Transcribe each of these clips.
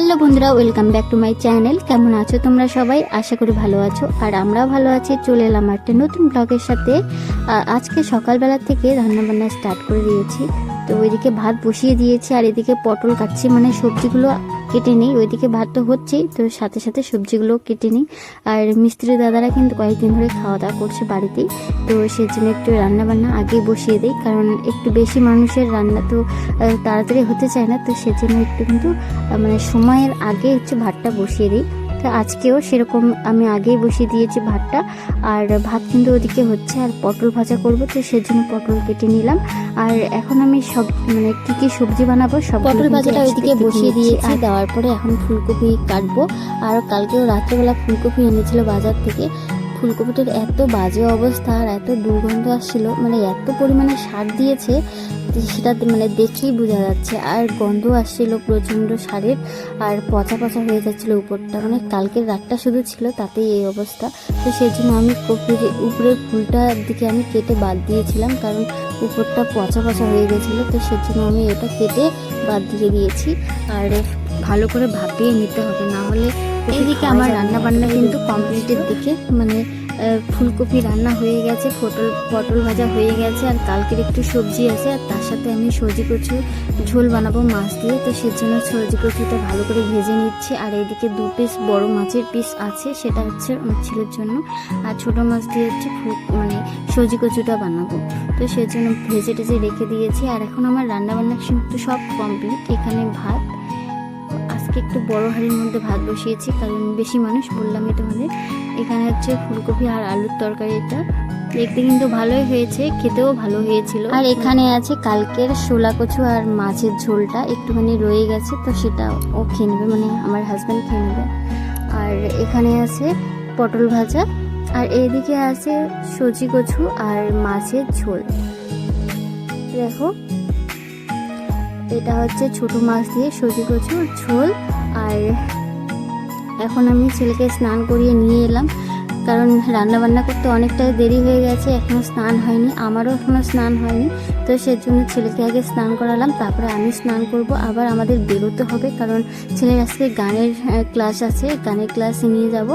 Hello বন্ধুরা, welcome back to my channel. কেমন আছো তোমরা সবাই? আশা করি ভালো আছো। আর আমরাও ভালো আছি। চলে এলাম একটা নতুন ব্লগের সাথে। আজকে সকালবেলা থেকে রান্নাবান্না স্টার্ট করে দিয়েছি। তো ওইদিকে ভাত বসিয়ে দিয়েছি আর এদিকে পটল কাটছি মানে সবজিগুলো কেটে নিই। ওইদিকে ভাত তো হচ্ছেই, তো সাথে সাথে সবজিগুলো কেটে নিই। আর মিস্ত্রি দাদারা কিন্তু কয়েকদিন ধরে খাওয়া দাওয়া করছে বাড়িতেই। তো সেই জন্য একটু রান্নাবান্না আগে বসিয়ে দিই, কারণ একটু বেশি মানুষের রান্না তো তাড়াতাড়ি হতে চায় না। তো সেজন্য একটু কিন্তু মানে সময়ের আগে হচ্ছে ভাতটা বসিয়ে দিই। তো আজকেও সেরকম আমি আগেই বসিয়ে দিয়েছি ভাতটা। আর ভাত কিন্তু ওদিকে হচ্ছে আর পটল ভাজা করব তো সেজন্য পটল কেটে নিলাম। আর এখন আমি সব মানে কী কী সবজি বানাবো সব পটল ভাজাটা ওইদিকে বসিয়ে দিয়ে আর দেওয়ার পরে এখন ফুলকপি কাটবো। আর কালকেও রাত্রেবেলা ফুলকপি এনেছিল বাজার থেকে ফুলকপিটার এত বাজে অবস্থা আর এত দুর্গন্ধ আসছিল মানে এত পরিমাণে সার দিয়েছে সেটা মানে দেখেই বোঝা যাচ্ছে। আর গন্ধ আসছিল প্রচণ্ড সারের আর পচা পচা হয়ে যাচ্ছিল উপরটা। মানে কালকের রাতটা শুধু ছিল তাতেই এই অবস্থা। তো সেই জন্য আমি কপির উপরের ফুলটার দিকে আমি কেটে বাদ দিয়েছিলাম কারণ উপরটা পচা পচা হয়ে গেছিল। তো সেজন্য আমি এটা কেটে বাদ দিয়ে দিয়েছি। আর ভালো করে ভাপিয়ে নিতে হবে না হলে এইদিকে আমার রান্না বান্না কিন্তু কমপ্লিটের দিকে মানে ফুলকপি রান্না হয়ে গেছে পটল পটল ভাজা হয়ে গেছে আর কালকের একটু সবজি আছে আর তার সাথে আমি সবজি কচু ঝোল বানাবো মাছ দিয়ে তো সেজন্য সবজি কচুটা ভালো করে ভেজে নিচ্ছি আর এইদিকে দু পিস বড় মাছের পিস আছে সেটা হচ্ছে আমার ছেলের জন্য আর ছোট মাছ দিয়ে হচ্ছে মানে সবজি কচুটা বানাবো তো সেজন্য ভেজে টেজে রেখে দিয়েছি আর এখন আমার রান্না বান্না কিন্তু সব কমপ্লিট এখানে ভাত আজকে একটু বড় হাঁড়ির মধ্যে ভাত বসিয়েছি, কারণ বেশি মানুষ বললামই তোমাদের। এখানে হচ্ছে ফুলকপি আর আলুর তরকারি এটা। দেখতে কিন্তু ভালোই হয়েছে, খেতেও ভালো হয়েছিল। আর এখানে আছে কালকের শোলা কচু আর মাছের ঝোলটা, একটুখানি রয়ে গেছে, তো সেটা ও খেয়ে নেবে মানে আমার হাজব্যান্ড খেয়ে নেবে। আর এখানে আছে পটল ভাজা, আর এইদিকে আছে সজি কচু আর মাছের ঝোল। দেখো এটা হচ্ছে ছোট মাছ দিয়ে সজি কচুর ঝোল। আর এখন আমি ছেলেকে স্নান করিয়ে নিয়ে এলাম, কারণ রান্না বান্না করতে অনেকটাই দেরি হয়ে গেছে এখনও স্নান হয়নি, আমারও এখনও স্নান হয়নি। তো সেজন্য ছেলেকে আগে স্নান করালাম, তারপরে আমি স্নান করব, আবার আমাদের বেরোতে হবে, কারণ ছেলের আজকে গানের ক্লাস আছে, গানের ক্লাসে নিয়ে যাব।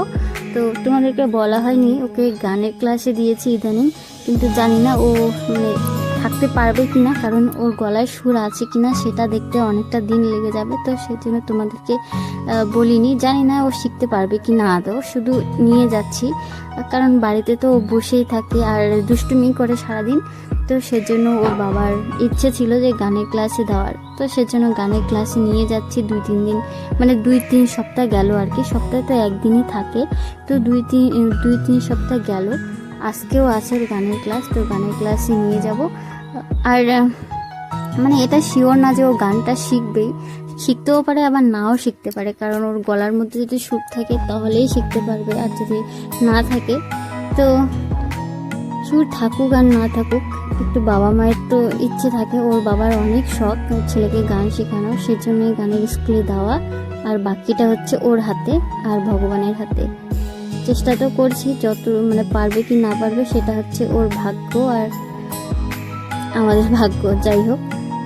তো তোমাদেরকে বলা হয়নি, ওকে গানের ক্লাসে দিয়েছি ইদানিং, কিন্তু জানি না ও মানে থাকতে পারবে কিনা, কারণ ওর গলায় সুর আছে কিনা সেটা দেখতে অনেকটা দিন লেগে যাবে, তো সেই জন্য তোমাদেরকে বলিনি। জানি না ও শিখতে পারবে কি না আদৌ, শুধু নিয়ে যাচ্ছি। কারণ বাড়িতে তো ও বসেই থাকে আর দুষ্টুমি করে সারাদিন, তো সেজন্য ওর বাবার ইচ্ছে ছিল যে গানের ক্লাসে দেওয়ার। তো সেজন্য গানের ক্লাসে নিয়ে যাচ্ছি, দুই তিন দিন মানে দুই তিন সপ্তাহ গেল আর কি, সপ্তাহে তো একদিনই থাকে। তো দুই তিন দুই তিন সপ্তাহ গেল, আজকেও আছে গানের ক্লাস, তো গানের ক্লাসে নিয়ে যাব। আর মানে এটা শিওর না যে ও গানটা শিখবেই শিখতেও পারে, আবার নাও শিখতে পারে। কারণ ওর গলার মধ্যে যদি সুর থাকে, তাহলেই শিখতে পারবে। আর যদি না থাকে, তো সুর থাকুক আর না থাকুক, একটু বাবা মায়ের তো ইচ্ছে থাকে। ওর বাবার অনেক শখ, ওর ছেলেকে গান শেখানো। সেজন্যই গানের স্কুলে দেওয়া। আর বাকিটা হচ্ছে ওর হাতে আর ভগবানের হাতে। চেষ্টা তো করছি, যত মানে পারবে কি না পারবে, সেটা হচ্ছে ওর ভাগ্য। আর আমাদের ভাগ্য যাই হোক।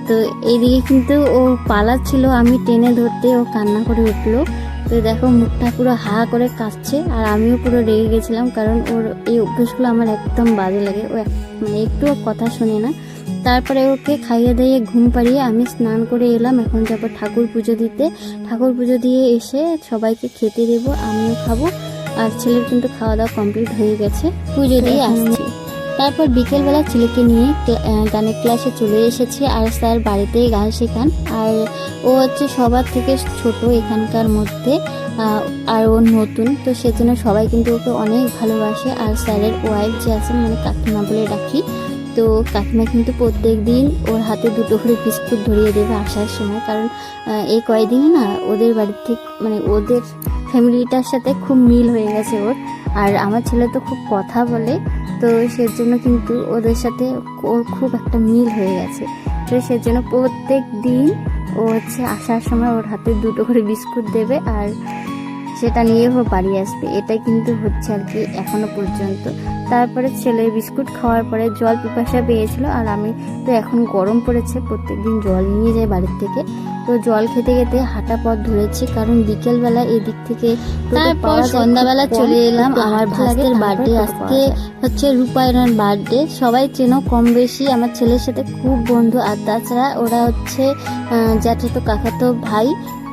তো এইদিকে কিন্তু ও পালাচ্ছিল আমি টেনে ধরতে ও কান্না করে উঠল। তো দেখো মুখটা পুরো হা করে কাঁদছে আর আমিও পুরো রেগে গেছিলাম কারণ ওর এই অভ্যেসগুলো আমার একদম বাজে লাগে। ও এক- মানে একটুও কথা শোনে না। তারপরে ওকে খাইয়ে দাইয়ে ঘুম পাড়িয়ে আমি স্নান করে এলাম। এখন যাব ঠাকুর পুজো দিতে। ঠাকুর পুজো দিয়ে এসে সবাইকে খেতে দেবো আমিও খাব আর ছেলের কিন্তু খাওয়া দাওয়া কমপ্লিট হয়ে গেছে। পুজো দিয়ে আসছি। তারপর বিকেলবেলা ছেলেকে নিয়ে গানের ক্লাসে চলে এসেছি আর স্যার বাড়িতেই গান শেখান। আর ও হচ্ছে সবার থেকে ছোট এখানকার মধ্যে আর ও নতুন। তো সেজন্য সবাই কিন্তু ওকে অনেক ভালোবাসে। আর স্যারের ওয়াইফ যে আছেন মানে কাকিমা বলে ডাকি তো কাকিমা কিন্তু প্রত্যেক দিন ওর হাতে দুটো করে বিস্কুট ধরিয়ে দেবে আসার সময়। কারণ এই কয়দিনে না ওদের বাড়ির থেকে মানে ওদের ফ্যামিলিটার সাথে খুব মিল হয়ে গেছে ওর। আর আমার ছেলে তো খুব কথা বলে, তো সেজন্য কিন্তু ওদের সাথে ওর খুব একটা মিল হয়ে গেছে। তো সেজন্য প্রত্যেক দিন ও হচ্ছে আসার সময় ওর হাতে দুটো করে বিস্কুট দেবে আর সেটা নিয়েও বাড়ি আসবে। এটাই কিন্তু হচ্ছে আর কি এখনও পর্যন্ত। তারপরে ছেলে বিস্কুট খাওয়ার পরে জল পিপাসা পেয়েছিল আর আমি তো এখন গরম পড়েছে প্রত্যেকদিন জল নিয়ে যাই বাড়ির থেকে। তো জল খেতে খেতে হাঁটা পথ ধরেছি কারণ বিকেলবেলা এদিক থেকে তারপর সন্ধ্যাবেলা চলে এলাম। আমার তারপরে বার্থডে আজকে হচ্ছে রূপায়ণের বার্থডে সবাই চেনো কম বেশি আমার ছেলের সাথে খুব বন্ধু। আর তাছাড়া ওরা হচ্ছে জ্যাঠাতো কাকাতো ভাই।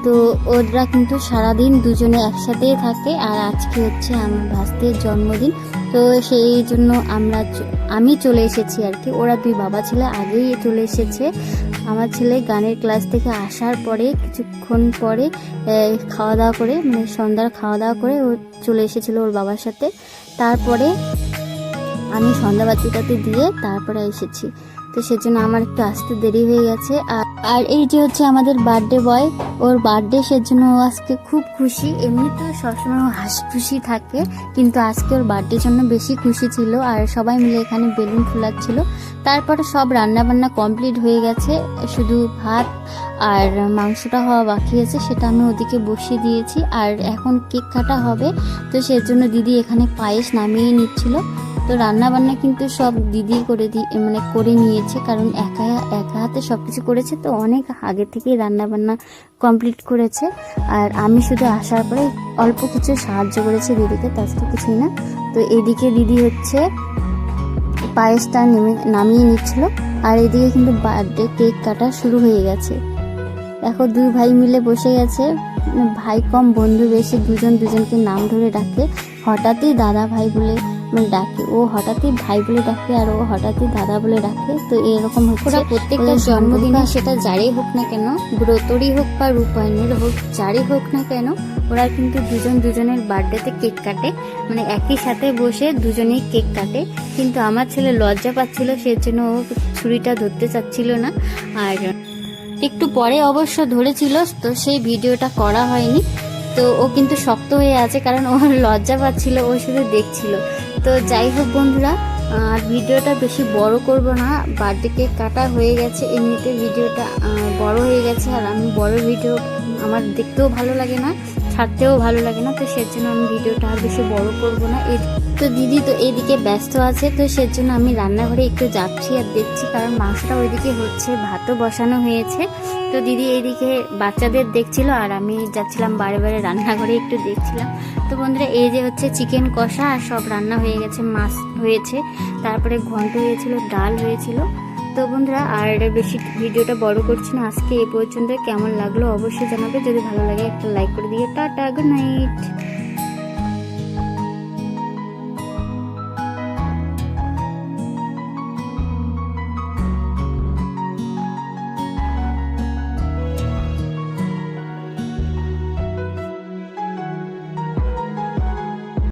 তো ওরা কিন্তু সারাদিন দুজনে একসাথেই থাকে আর আজকে হচ্ছে আমার ভাস্তের জন্মদিন। তো সেই জন্য আমরা আমি চলে এসেছি আর কি। ওরা দুই বাবা ছেলে আগেই চলে এসেছে। আমার ছেলে গানের ক্লাস থেকে আসার পরে, কিছুক্ষণ পরে খাওয়া দাওয়া করে মানে সন্ধ্যার খাওয়া দাওয়া করে ও চলে এসেছিল ওর বাবার সাথে। তারপরে আমি সন্ধ্যাবাতিটাতে দিয়ে তারপরে এসেছি। তো সেজন্য আমার একটু আসতে দেরি হয়ে গেছে। আর আর এই যে হচ্ছে আমাদের বার্থডে বয় ওর বার্থডে সেজন্য ও আজকে খুব খুশি। এমনি তো সবসময় ও হাসি খুশি থাকে, কিন্তু আজকে ওর বার্থডের জন্য বেশি খুশি ছিল আর সবাই মিলে এখানে বেলুন ফুলাচ্ছিল। তারপরে সব রান্না বান্না কমপ্লিট হয়ে গেছে, শুধু ভাত আর মাংসটা হওয়া বাকি আছে, সেটা আমি ওদিকে বসিয়ে দিয়েছি। আর এখন কেক কাটা হবে, তো সেজন্য দিদি এখানে পায়েস নামিয়ে নিচ্ছিল। তো রান্না বান্না কিন্তু সব দিদি করে দি মানে করে নিয়েছে, কারণ একা একা হাতে সব কিছু করেছে, তো অনেক আগে থেকেই রান্না বান্না কমপ্লিট করেছে। আর আমি শুধু আসার পরে অল্প কিছু সাহায্য করেছি দিদিকে তাছাড়া কিছুই না। তো এদিকে দিদি হচ্ছে পায়েসটা নেমে, নামিয়ে নিচ্ছিল, আর এদিকে কিন্তু বার্থডে কেক কাটা শুরু হয়ে গেছে। দেখো, দুই ভাই মিলে বসে গেছে। ভাই কম, বন্ধু বেশি, দুজন দুজনকে নাম ধরে ডাকে। হঠাৎই দাদা ভাই বলে মানে ডাকে। ও হঠাৎই ভাই বলে ডাকে আর ও হঠাৎই দাদা বলে ডাকে। তো এরকম হচ্ছে। ওরা প্রত্যেকটা জন্মদিনে সেটা যারই হোক না কেন ব্রতরই হোক বা রূপায়ণের হোক যারই হোক না কেন ওরা কিন্তু দুজন দুজনের বার্থডেতে কেক কাটে। মানে একই সাথে বসে দুজনেই কেক কাটে। কিন্তু আমার ছেলে লজ্জা পাচ্ছিল সেজন্য ও ছুরিটা ধরতে চাচ্ছিল না। আর একটু পরে অবশ্য ধরেছিল তো সেই ভিডিওটা করা হয়নি। তো ও কিন্তু শক্ত হয়ে আছে কারণ ও লজ্জা পাচ্ছিল ও শুধু দেখছিল। তো যাই হোক বন্ধুরা, আর ভিডিওটা বেশি বড় করব না বার্থডে কেক কাটা হয়ে গেছে, এমনিতে ভিডিওটা বড় হয়ে গেছে, আর আমি বড় ভিডিও আমার দেখতেও ভালো লাগে না, ছাড়তেও ভালো লাগে না, তো সেজন্য আমি ভিডিওটা আর বেশি বড় করব না। এই তো দিদি তো এইদিকে ব্যস্ত আছে, তো সেজন্য আমি রান্নাঘরে একটু যাচ্ছি আর দেখছি, কারণ মাংসটা ওইদিকে হচ্ছে, ভাতও বসানো হয়েছে। তো দিদি এইদিকে বাচ্চাদের দেখছিল আর আমি যাচ্ছিলাম বারে বারে রান্নাঘরে একটু দেখছিলাম। তো বন্ধুরা, এই যে হচ্ছে চিকেন কষা আর সব রান্না হয়ে গেছে, মাছ হয়েছে। তারপরে ঘন্ট হয়েছিল, ডাল হয়েছিল। তো বন্ধুরা, আর বেশি ভিডিওটা বড় করছি না, আজকে এই পর্যন্ত। কেমন লাগল অবশ্যই জানাবে। যদি ভালো লাগে একটা লাইক করে দিয়ে টাটা, গুড নাইট।